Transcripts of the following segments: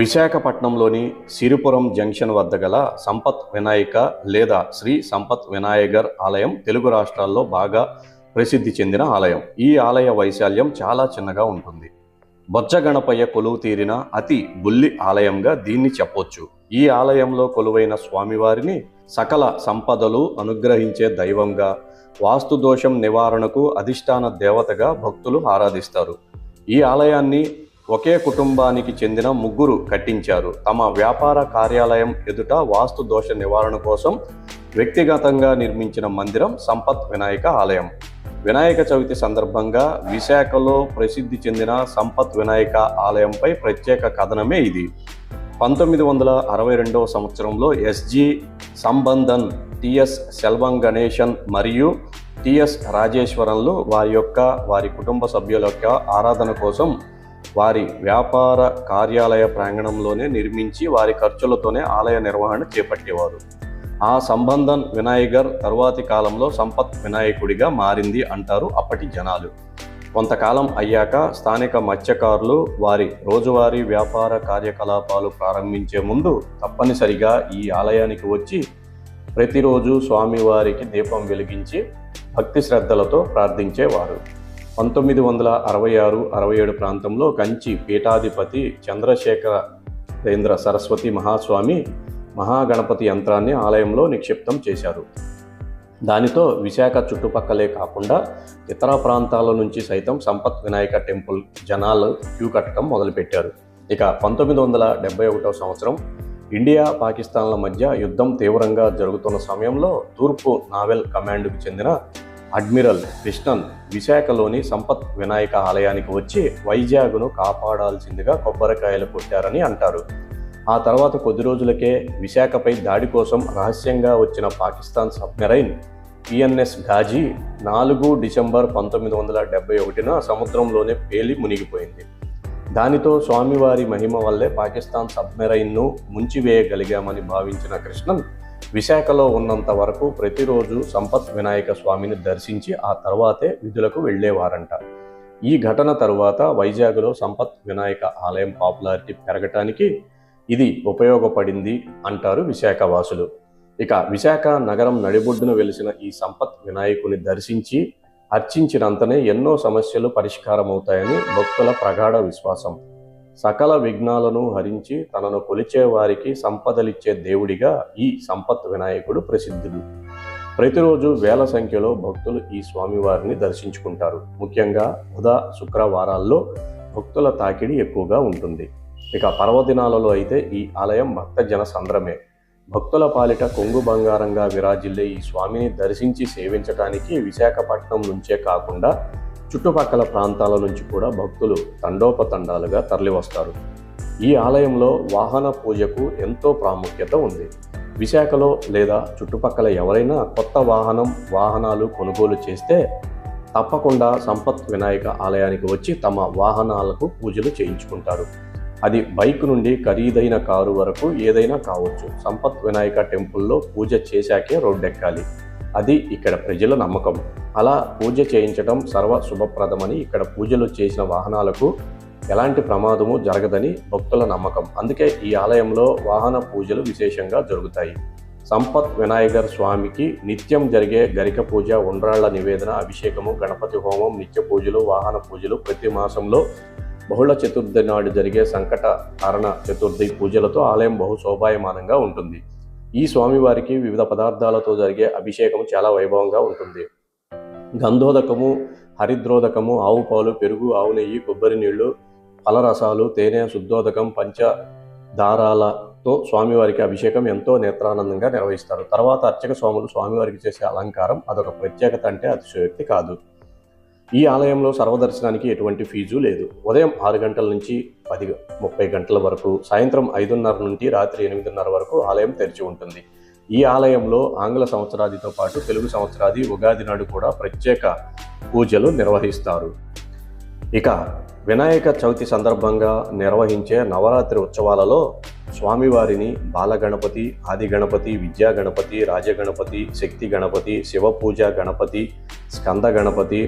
విశాఖపట్నంలోని సిరిపురం జంక్షన్ వద్ద గల సంపత్ వినాయక లేదా శ్రీ సంపత్ వినాయగర్ ఆలయం తెలుగు రాష్ట్రాల్లో బాగా ప్రసిద్ధి చెందిన ఆలయం. ఈ ఆలయ వైశాల్యం చాలా చిన్నగా ఉంటుంది. బొచ్చగణపయ్య కొలువు తీరిన అతి బుల్లి ఆలయంగా దీన్ని చెప్పొచ్చు. ఈ ఆలయంలో కొలువైన స్వామివారిని సకల సంపదలు అనుగ్రహించే దైవంగా వాస్తు దోషం నివారణకు అధిష్టాన దేవతగా భక్తులు ఆరాధిస్తారు. ఈ ఆలయాన్ని ఒకే కుటుంబానికి చెందిన ముగ్గురు కట్టించారు. తమ వ్యాపార కార్యాలయం ఎదుట వాస్తు దోష నివారణ కోసం వ్యక్తిగతంగా నిర్మించిన మందిరం సంపత్ వినాయక ఆలయం. వినాయక చవితి సందర్భంగా విశాఖలో ప్రసిద్ధి చెందిన సంపత్ వినాయక ఆలయంపై ప్రత్యేక కథనమే ఇది. పంతొమ్మిది వందల అరవై రెండవ సంవత్సరంలో S G Sambandan T S Selvam Ganesan మరియు టిఎస్ రాజేశ్వరంలు వారి యొక్క వారి కుటుంబ సభ్యుల యొక్క ఆరాధన కోసం వారి వ్యాపార కార్యాలయ ప్రాంగణంలోనే నిర్మించి వారి ఖర్చులతోనే ఆలయ నిర్వహణ చేపట్టేవారు. ఆ సంబంధన్ వినాయగర్ తరువాతి కాలంలో సంపత్ వినాయకుడిగా మారింది అంటారు అప్పటి జనాలు. కొంతకాలం అయ్యాక స్థానిక మత్స్యకారులు వారి రోజువారీ వ్యాపార కార్యకలాపాలు ప్రారంభించే ముందు తప్పనిసరిగా ఈ ఆలయానికి వచ్చి ప్రతిరోజు స్వామివారికి దీపం వెలిగించి భక్తి శ్రద్ధలతో ప్రార్థించేవారు. పంతొమ్మిది వందల అరవై ఆరు అరవై ఏడు ప్రాంతంలో కంచి పీఠాధిపతి చంద్రశేఖరేంద్ర సరస్వతి మహాస్వామి మహాగణపతి యంత్రాన్ని ఆలయంలో నిక్షిప్తం చేశారు. దానితో విశాఖ చుట్టుపక్కలే కాకుండా ఇతర ప్రాంతాల నుంచి సైతం సంపత్ వినాయక టెంపుల్ జనాలు క్యూ కట్టడం మొదలుపెట్టారు. ఇక పంతొమ్మిది వందల డెబ్బై ఒకటో సంవత్సరం ఇండియా పాకిస్తాన్ల మధ్య యుద్ధం తీవ్రంగా జరుగుతున్న సమయంలో తూర్పు నావెల్ కమాండ్కు చెందిన అడ్మిరల్ కృష్ణన్ విశాఖలోని సంపత్ వినాయక ఆలయానికి వచ్చి వైజాగ్ను కాపాడాల్సిందిగా కొబ్బరికాయలు కొట్టారని అంటారు. ఆ తర్వాత కొద్ది రోజులకే విశాఖపై దాడి కోసం రహస్యంగా వచ్చిన పాకిస్తాన్ సబ్మెరైన్ పిఎన్ఎస్ ఘాజీ నాలుగు డిసెంబర్ పంతొమ్మిది వందల డెబ్బై ఒకటిన సముద్రంలోనే పేలి మునిగిపోయింది. దానితో స్వామివారి మహిమ వల్లే పాకిస్తాన్ సబ్మెరైన్ను ముంచివేయగలిగామని భావించిన కృష్ణన్ విశాఖలో ఉన్నంత వరకు ప్రతిరోజు సంపత్ వినాయక స్వామిని దర్శించి ఆ తర్వాతే విధులకు వెళ్ళేవారంట. ఈ ఘటన తరువాత వైజాగ్లో సంపత్ వినాయక ఆలయం పాపులారిటీ పెరగటానికి ఇది ఉపయోగపడింది అంటారు విశాఖ వాసులు ఇక విశాఖ నగరం నడిబొడ్డున వెలిసిన ఈ సంపత్ వినాయకుని దర్శించి అర్చించినంతనే ఎన్నో సమస్యలు పరిష్కారమవుతాయని భక్తుల ప్రగాఢ విశ్వాసం. సకల విఘ్నాలను హరించి తనను కొలిచే వారికి సంపదలిచ్చే దేవుడిగా ఈ సంపత్ వినాయకుడు ప్రసిద్ధుడు. ప్రతిరోజు వేల సంఖ్యలో భక్తులు ఈ స్వామివారిని దర్శించుకుంటారు. ముఖ్యంగా ఉదా శుక్రవారాల్లో భక్తుల తాకిడి ఎక్కువగా ఉంటుంది. ఇక పర్వదినాలలో అయితే ఈ ఆలయం భక్తజన సంద్రమే. భక్తుల పాలిట కొంగు బంగారంగా విరాజిల్లే ఈ స్వామిని దర్శించి సేవించడానికి విశాఖపట్నం నుంచే కాకుండా చుట్టుపక్కల ప్రాంతాల నుంచి కూడా భక్తులు తండోపతండాలుగా తరలివస్తారు. ఈ ఆలయంలో వాహన పూజకు ఎంతో ప్రాముఖ్యత ఉంది. విశాఖలో లేదా చుట్టుపక్కల ఎవరైనా కొత్త వాహనం వాహనాలు కొనుగోలు చేస్తే తప్పకుండా సంపత్ వినాయక ఆలయానికి వచ్చి తమ వాహనాలకు పూజలు చేయించుకుంటారు. అది బైక్ నుండి ఖరీదైన కారు వరకు ఏదైనా కావచ్చు. సంపత్ వినాయక టెంపుల్లో పూజ చేశాకే రోడ్డెక్కాలి. అది ఇక్కడ ప్రజల నమ్మకం. అలా పూజ చేయించడం సర్వ శుభప్రదమని ఇక్కడ పూజలు చేసిన వాహనాలకు ఎలాంటి ప్రమాదము జరగదని భక్తుల నమ్మకం. అందుకే ఈ ఆలయంలో వాహన పూజలు విశేషంగా జరుగుతాయి. సంపత్ వినాయకర్ స్వామికి నిత్యం జరిగే గరిక పూజ ఉండ్రాళ్ళ నివేదన అభిషేకము గణపతి హోమం నిత్య పూజలు వాహన పూజలు ప్రతి మాసంలో బహుళ చతుర్థి నాడు జరిగే సంకట హరణ చతుర్థి పూజలతో ఆలయం బహు శోభాయమానంగా ఉంటుంది. ఈ స్వామివారికి వివిధ పదార్థాలతో జరిగే అభిషేకం చాలా వైభవంగా ఉంటుంది. గంధోదకము హరిద్రోదకము ఆవు పాలు పెరుగు ఆవు నెయ్యి కొబ్బరి నీళ్ళు ఫలరసాలు తేనె శుద్ధోదకం పంచ దారాలతో స్వామివారికి అభిషేకం ఎంతో నేత్రానందంగా నిర్వహిస్తారు. తర్వాత అర్చక స్వాములు స్వామివారికి చేసే అలంకారం అదొక ప్రత్యేకత అంటే అతిశయోక్తి కాదు. ఈ ఆలయంలో సర్వదర్శనానికి ఎటువంటి ఫీజు లేదు. ఉదయం ఆరు గంటల నుంచి పది ముప్పై గంటల వరకు సాయంత్రం ఐదున్నర నుండి రాత్రి ఎనిమిదిన్నర వరకు ఆలయం తెరిచి ఉంటుంది. ఈ ఆలయంలో ఆంగ్ల సంవత్సరాదితో పాటు తెలుగు సంవత్సరాది ఉగాది నాడు కూడా ప్రత్యేక పూజలు నిర్వహిస్తారు. ఇక వినాయక చవితి సందర్భంగా నిర్వహించే నవరాత్రి ఉత్సవాలలో స్వామివారిని బాలగణపతి ఆది గణపతి విద్యా గణపతి రాజగణపతి శక్తి గణపతి శివపూజ గణపతి స్కంద గణపతి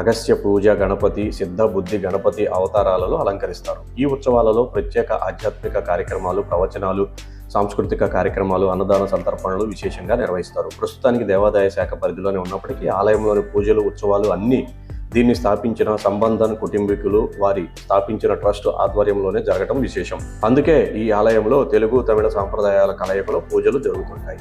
అగస్త్య పూజ గణపతి సిద్ధ బుద్ధి గణపతి అవతారాలలో అలంకరిస్తారు. ఈ ఉత్సవాలలో ప్రత్యేక ఆధ్యాత్మిక కార్యక్రమాలు ప్రవచనాలు సాంస్కృతిక కార్యక్రమాలు అన్నదాన సంతర్పణలు విశేషంగా నిర్వహిస్తారు. ప్రస్తుతానికి దేవాదాయ శాఖ పరిధిలోనే ఉన్నప్పటికీ ఆలయంలోని పూజలు ఉత్సవాలు అన్నీ దీన్ని స్థాపించిన సంబంధన్ కుటుంబీకులు వారి స్థాపించిన ట్రస్ట్ ఆధ్వర్యంలోనే జరగడం విశేషం. అందుకే ఈ ఆలయంలో తెలుగు తమిళ సాంప్రదాయాల కలయికలో పూజలు జరుగుతుంటాయి.